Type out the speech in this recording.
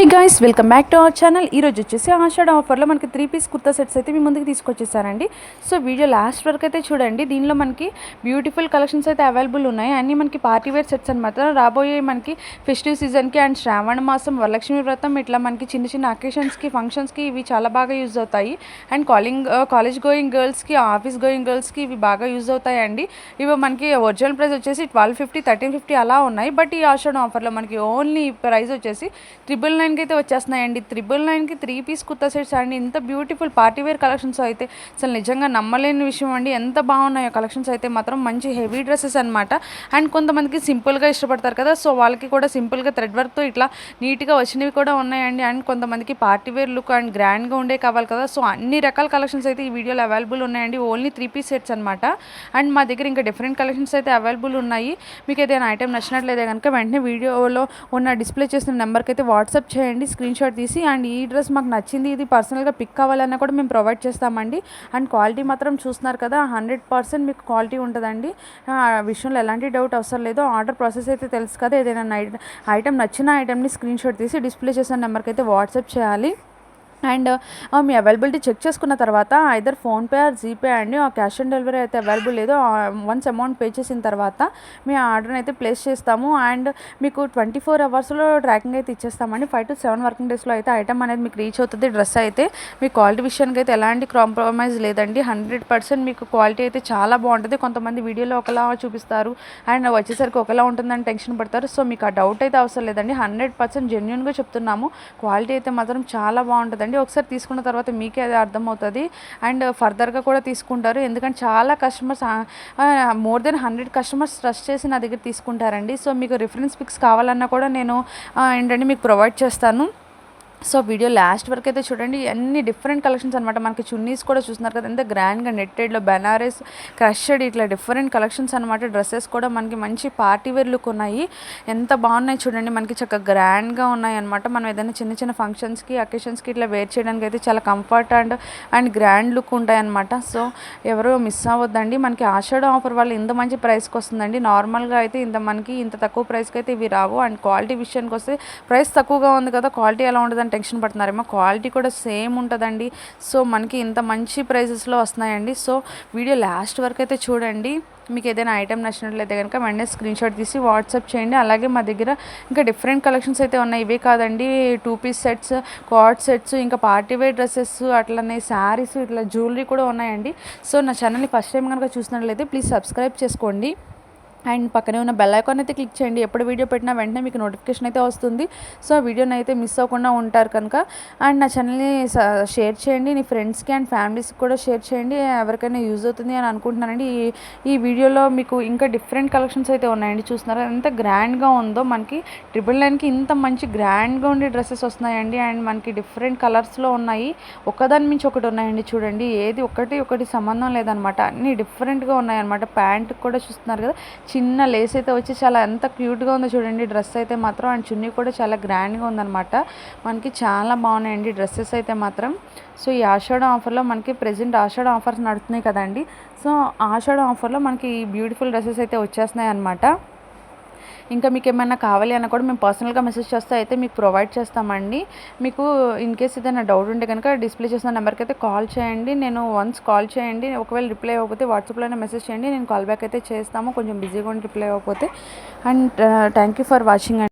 Hey guys welcome back to our channel ఈరోజు వచ్చేసి ఆషాఢ ఆఫర్లో మనకి త్రీ పీస్ కుర్తా సెట్స్ అయితే మీ ముందుకు తీసుకొచ్చేసారండి. సో వీడియో లాస్ట్ వరకు అయితే చూడండి. దీనిలో మనకి బ్యూటిఫుల్ కలెక్షన్స్ అయితే అవైలబుల్ ఉన్నాయి. అన్నీ మనకి పార్టీ వేర్ సెట్స్ అనమాట రాబోయే మనకి ఫెస్టివ్ సీజన్కి అండ్ శ్రావణ మాసం వరలక్ష్మి వ్రతం ఇట్లా మనకి చిన్న చిన్న అకేషన్స్కి ఫంక్షన్స్కి ఇవి చాలా బాగా యూజ్ అవుతాయి. అండ్ కాలింగ్ కాలేజ్ గోయింగ్ గర్ల్స్కి ఆఫీస్ గోయింగ్ గర్ల్స్కి ఇవి బాగా యూజ్ అవుతాయండి. ఇవి మనకి ఒరిజినల్ ప్రైస్ వచ్చేసి ట్వెల్వ్ ఫిఫ్టీ థర్టీన్ ఫిఫ్టీ అలా ఉన్నాయి. బట్ ఈ ఆషాఢ ఆఫర్లో మనకి ఓన్లీ ప్రైస్ వచ్చేసి ట్రిపుల్ నైన్కి అయితే వచ్చేస్తున్నాయండి. త్రిబుల్ నైన్కి త్రీ పీస్ కుర్తా సెట్స్ అండి. ఇంత బ్యూటిఫుల్ పార్టీ వేర్ కలెక్షన్స్ అయితే అసలు నిజంగా నమ్మలేని విషయం అండి. ఎంత బాగున్నాయో కలెక్షన్స్ అయితే మాత్రం మంచి హెవీ డ్రెస్సెస్ అనమాట అండ్ కొంతమందికి సింపుల్గా ఇష్టపడతారు కదా సో వాళ్ళకి కూడా సింపుల్గా థ్రెడ్ వర్క్తో ఇట్లా నీట్గా వచ్చినవి కూడా ఉన్నాయండి. అండ్ కొంతమందికి పార్టీ వేర్ లుక్ అండ్ గ్రాండ్గా ఉండే కావాలి కదా సో అన్ని రకాల కలెక్షన్స్ అయితే ఈ వీడియోలో అవైలబుల్ ఉన్నాయండి. ఓన్లీ త్రీ పీస్ సెట్స్ అనమాట అండ్ మా దగ్గర ఇంకా డిఫరెంట్ కలెక్షన్స్ అయితే అవైలబుల్ ఉన్నాయి. మీకు ఏదైనా ఐటెం నచ్చినట్లయితే కనుక వెంటనే వీడియోలో ఉన్న డిస్ప్లే చేసిన నెంబర్కి అయితే వాట్సాప్ చేయండి. స్క్రీన్ షాట్ తీసి. అండ్ ఈ డ్రెస్ మాకు నచ్చింది ఇది పర్సనల్గా పిక్ కావాలన్నా కూడా మేము ప్రొవైడ్ చేస్తామండి. అండ్ క్వాలిటీ మాత్రం చూస్తున్నారు కదా హండ్రెడ్ పర్సెంట్ మీకు క్వాలిటీ ఉంటుందండి. ఆ విషయంలో ఎలాంటి డౌట్ అవసరం లేదు. ఆర్డర్ ప్రాసెస్ అయితే తెలుసు కదా ఏదైనా ఐటమ్ నచ్చిన ఐటమ్ని స్క్రీన్ షాట్ తీసి డిస్ప్లే చేసిన నెంబర్కి అయితే వాట్సాప్ చేయాలి. అండ్ మీ అవైలబిలిటీ చెక్ చేసుకున్న తర్వాత ఐదర్ ఫోన్పే ఆర్ జీపే అండి. ఆ క్యాష్ ఆన్ డెలివరీ అయితే అవైలబుల్ లేదు. వన్స్ అమౌంట్ పే చేసిన తర్వాత మీ ఆర్డర్ని అయితే ప్లేస్ చేస్తాము. అండ్ మీకు ట్వంటీ ఫోర్ అవర్స్లో ట్రాకింగ్ అయితే ఇచ్చేస్తామండి. ఫైవ్ టు సెవెన్ వర్కింగ్ డేస్లో అయితే ఐటమ్ అనేది మీకు రీచ్ అవుతుంది. డ్రెస్ అయితే మీ క్వాలిటీ విషయానికి అయితే ఎలాంటి కాంప్రమైజ్ లేదండి. హండ్రెడ్ పర్సెంట్ మీకు క్వాలిటీ అయితే చాలా బాగుంటుంది. కొంతమంది వీడియోలో ఒకలా చూపిస్తారు. అండ్ వచ్చేసరికి ఒకలా ఉంటుందని టెన్షన్ పడతారు. సో మీకు ఆ డౌట్ అయితే అవసరం లేదండి. హండ్రెడ్ పర్సెంట్ జెన్యున్గా చెప్తున్నాము. క్వాలిటీ అయితే మాత్రం చాలా బాగుంటుందండి. ఒకసారి తీసుకున్న తర్వాత మీకే అది అర్థమవుతుంది. అండ్ ఫర్దర్గా కూడా తీసుకుంటారు. ఎందుకంటే చాలా customers more than hundred customers trust చేసి నా దగ్గర తీసుకుంటారండి. సో మీకు రిఫరెన్స్ పిక్స్ కావాలన్నా కూడా నేను ఏంటంటే మీకు ప్రొవైడ్ చేస్తాను. సో వీడియో లాస్ట్ వరకు అయితే చూడండి. అన్ని డిఫరెంట్ కలెక్షన్స్ అనమాట మనకి చున్నీస్ కూడా చూస్తున్నారు కదా. ఎంత గ్రాండ్గా నెట్టెడ్లో బెనారస్ క్రషడ్ ఇట్లా డిఫరెంట్ కలెక్షన్స్ అనమాట డ్రెస్సెస్ కూడా మనకి మంచి పార్టీ వేర్ లుక్ ఉన్నాయి. ఎంత బాగున్నాయి చూడండి. మనకి చక్కగా గ్రాండ్గా ఉన్నాయి అనమాట మనం ఏదైనా చిన్న చిన్న ఫంక్షన్స్కి అకేషన్స్కి ఇట్లా వేర్ చేయడానికి అయితే చాలా comfort and and grand look ఉంటాయి అనమాట సో ఎవరు మిస్ అవ్వద్దండి. మనకి ఆషాఢ ఆఫర్ వల్ల ఇంత మంచి ప్రైస్కి వస్తుందండి. నార్మల్గా అయితే ఇంత మనకి ఇంత తక్కువ ప్రైస్కి అయితే ఇవి రావు. అండ్ క్వాలిటీ విషయానికి వస్తే ప్రైస్ తక్కువగా ఉంది కదా. క్వాలిటీ ఎలా ఉంటుందని టెన్షన్ పడుతున్నారేమో క్వాలిటీ కూడా సేమ్ ఉంటుందండి. సో మనకి ఇంత మంచి ప్రైజెస్లో వస్తున్నాయండి. సో వీడియో లాస్ట్ వరకు అయితే చూడండి. మీకు ఏదైనా ఐటెం నచ్చినట్లయితే కనుక వెంటనే స్క్రీన్ షాట్ తీసి వాట్సాప్ చేయండి. అలాగే మా దగ్గర ఇంకా డిఫరెంట్ కలెక్షన్స్ అయితే ఉన్నాయి. ఇవే కాదండి two piece sets co-ord sets ఇంకా పార్టీ వేర్ డ్రెస్సెస్ అట్లనే శారీస్ ఇట్లా జ్యువెలరీ కూడా ఉన్నాయండి. సో నా ఛానల్ని ఫస్ట్ టైం కనుక చూసినట్లయితే ప్లీజ్ సబ్స్క్రైబ్ చేసుకోండి. అండ్ పక్కనే ఉన్న బెల్ ఐకాన్ అయితే క్లిక్ చేయండి. ఎప్పుడు వీడియో పెట్టినా వెంటనే మీకు నోటిఫికేషన్ అయితే వస్తుంది. సో ఆ వీడియోని అయితే మిస్ అవ్వకుండా ఉంటారు కనుక. అండ్ నా ఛానల్ని షేర్ చేయండి. నీ ఫ్రెండ్స్కి అండ్ ఫ్యామిలీస్కి కూడా షేర్ చేయండి. ఎవరికైనా యూజ్ అవుతుంది అని అనుకుంటున్నానండి. ఈ ఈ వీడియోలో మీకు ఇంకా డిఫరెంట్ కలెక్షన్స్ అయితే ఉన్నాయండి. చూస్తున్నారా? ఎంత గ్రాండ్గా ఉందో మనకి. ట్రిపుల్ నైన్కి ఇంత మంచి గ్రాండ్గా ఉండే డ్రెస్సెస్ వస్తున్నాయండి. అండ్ మనకి డిఫరెంట్ కలర్స్లో ఉన్నాయి. ఒకదాని మించి ఒకటి ఉన్నాయండి చూడండి. ఏది ఒకటి ఒకటి సంబంధం లేదనమాట. అన్నీ డిఫరెంట్గా ఉన్నాయన్నమాట. ప్యాంట్ కూడా చూస్తున్నారు కదా. చిన్న లేస్ అయితే వచ్చి చాలా ఎంత క్యూట్గా ఉందో చూడండి. డ్రెస్ అయితే మాత్రం అండ్ చున్నీ కూడా చాలా గ్రాండ్గా ఉందన్నమాట. మనకి చాలా బాగున్నాయండి డ్రెస్సెస్ అయితే మాత్రం. సో ఈ ఆషాఢ ఆఫర్లో మనకి ప్రజెంట్ ఆషాఢ ఆఫర్స్ నడుస్తున్నాయి కదండి. సో ఆషాఢ ఆఫర్లో మనకి బ్యూటిఫుల్ డ్రెస్సెస్ అయితే వచ్చేస్తున్నాయి అనమాట ఇంకా మీకు ఏమైనా కావాలి అన్న కూడా మేము పర్సనల్గా మెసేజ్ చేస్తే అయితే మీకు ప్రొవైడ్ చేస్తామండి. మీకు ఇన్ కేస్ ఏదైనా డౌట్ ఉంటే కనుక డిస్ప్లే చేసిన నెంబర్కి అయితే కాల్ చేయండి. నేను వన్స్ కాల్ చేయండి. ఒకవేళ రిప్లై అవ్వకపోతే వాట్సాప్లోనే మెసేజ్ చేయండి. నేను కాల్ బ్యాక్ అయితే చేస్తాము. కొంచెం బిజీగా ఉండి రిప్లై అవ్వకపోతే. And thank you for watching